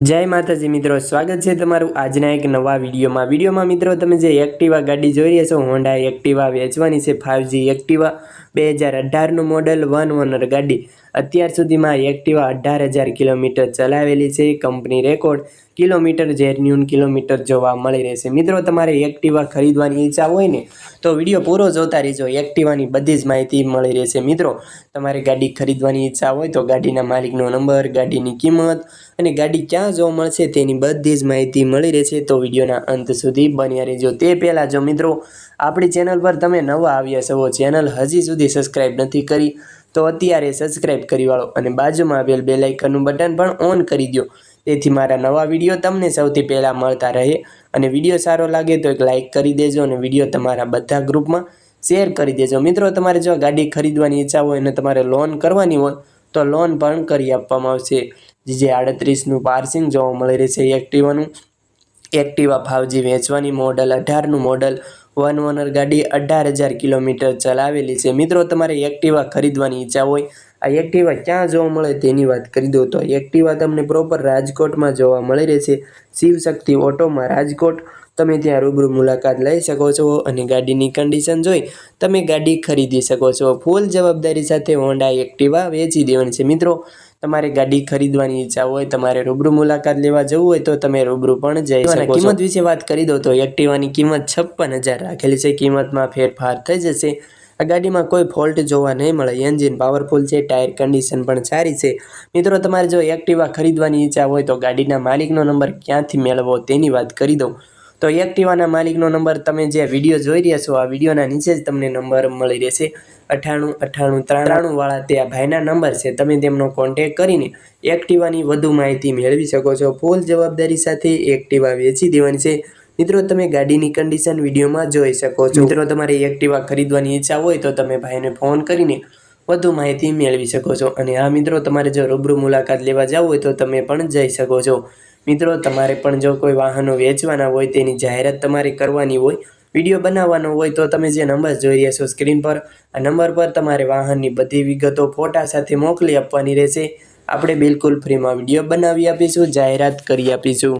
જય માતાજી મિત્રો, સ્વાગત છે તમારું આજના એક નવા વિડીયોમાં. વિડીયોમાં મિત્રો, તમે જે એક્ટિવા ગાડી જોઈ રહ્યા છો હોન્ડા એક્ટિવા વેચવાની છે ફાઇવજી એક્ટિવા બે હજાર અઢારનું મોડલ વન ઓનર ગાડી. અત્યાર સુધીમાં એક્ટિવા અઢાર હજાર કિલોમીટર ચલાવેલી છે. Company record kilometre genuine kilometre જોવા મળી રહેશે મિત્રો, તમારે એક્ટિવા ખરીદવાની ઈચ્છા હોય ને, તો વીડિયો પૂરો જોતા રહેજો. એક્ટિવાની બધી જ માહિતી મળી રહેશે મિત્રો, તમારે ગાડી ખરીદવાની ઈચ્છા હોય તો ગાડીના માલિકનો નંબર, ગાડીની કિંમત અને ગાડી ક્યાં જોવા મળશે તેની બધી જ માહિતી મળી રહેશે તો વિડીયોના અંત સુધી બન્યા રહેજો. તે પહેલાં જો મિત્રો, આપણી ચેનલ પર તમે નવા આવ્યા છો, ચેનલ હજી સુધી સબસ્ક્રાઈબ નથી કરી, તો અત્યારે સબસ્ક્રાઈબ કરી વાળો અને બાજુમાં આવેલ બે લાઇકનનું બટન પણ ઓન કરી દો તેથી મારા નવા વીડિયો તમને સૌથી પહેલાં મળતા રહે અને વીડિયો સારો લાગે તો એક લાઇક કરી દેજો અને વીડિયો તમારા બધા ગ્રુપમાં શેર કરી દેજો. મિત્રો, તમારે જો ગાડી ખરીદવાની ઈચ્છા હોય અને તમારે લોન કરવાની હોય, તો લોન પણ કરી આપવામાં આવશે. જે આડત્રીસનું પાર્સિંગ જોવા મળી રહેશે એક્ટિવાનું એક્ટિવા ફાવજી વેચવાની મોડલ અઢારનું મોડલ વન ઓનર ગાડી અઢાર હજાર કિલોમીટર ચલાવેલી છે. મિત્રો, તમારે એક્ટિવા ખરીદવાની ઈચ્છા હોય, આ એક્ટિવા ક્યાં જોવા મળે તેની વાત કરી દો તો એક્ટિવા તમને પ્રોપર રાજકોટમાં જોવા મળી રહેશે. શિવશક્તિ ઓટોમાં રાજકોટ, તમે ત્યાં રૂબરૂ મુલાકાત લઈ શકો છો અને ગાડીની કન્ડિશન જોઈ તમે ગાડી ખરીદી શકો છો. ફૂલ જવાબદારી સાથે હોન્ડા એક્ટિવા વેચી દેવાની છે. મિત્રો તમારે ગાડી ખરીદવાની ઈચ્છા હોય તમારે રૂબરૂ મુલાકાત લેવા જવું હોય તો તમે રૂબરૂ પણ જઈ શકો કિંમત વિશે વાત કરી દો તો એક્ટિવાની કિંમત છપ્પન હજાર રાખેલી છે. કિંમતમાં ફેરફાર થઈ જશે. આ ગાડીમાં કોઈ ફોલ્ટ જોવા નહીં મળે. એન્જિન પાવરફુલ છે ટાયર કન્ડિશન પણ સારી છે. મિત્રો તમારે જો એક્ટિવા ખરીદવાની ઈચ્છા હોય તો ગાડીના માલિકનો નંબર ક્યાંથી મેળવવો તેની વાત કરી દઉં. તો એક્ટિવાના માલિકનો નંબર તમે જે વીડિયો જોઈ રહ્યા છો, આ વિડીયોના નીચે જ તમને નંબર મળી રહેશે. અઠ્ઠાણું અઠ્ઠાણું ત્રાણું વાળા તે આ ભાઈના નંબર છે. તમે તેમનો કોન્ટેક કરીને એક્ટિવાની વધુ માહિતી મેળવી શકો છો. ફૂલ જવાબદારી સાથે એક્ટિવા વેચી દેવાની છે. મિત્રો, તમે ગાડીની કન્ડિશન વિડીયોમાં જોઈ શકો છો. મિત્રો, તમારે એક્ટિવા ખરીદવાની ઈચ્છા હોય તો તમે ભાઈને ફોન કરીને વધુ માહિતી મેળવી શકો છો. અને આ મિત્રો, તમારે જો રૂબરૂ મુલાકાત લેવા જવું હોય તો તમે પણ જઈ શકો છો. મિત્રો, તમારે પણ જો કોઈ વાહનો વેચવાના હોય, તેની જાહેરાત તમારે કરવાની હોય, વીડિયો બનાવવાનો હોય, તો તમે જે નંબર જોઈ રહ્યા છો સ્ક્રીન પર, આ નંબર પર તમારે વાહનની બધી વિગતો ફોટા સાથે મોકલી આપવાની રહેશે. આપણે બિલકુલ ફ્રીમાં વીડિયો બનાવી આપીશું, જાહેરાત કરી આપીશું.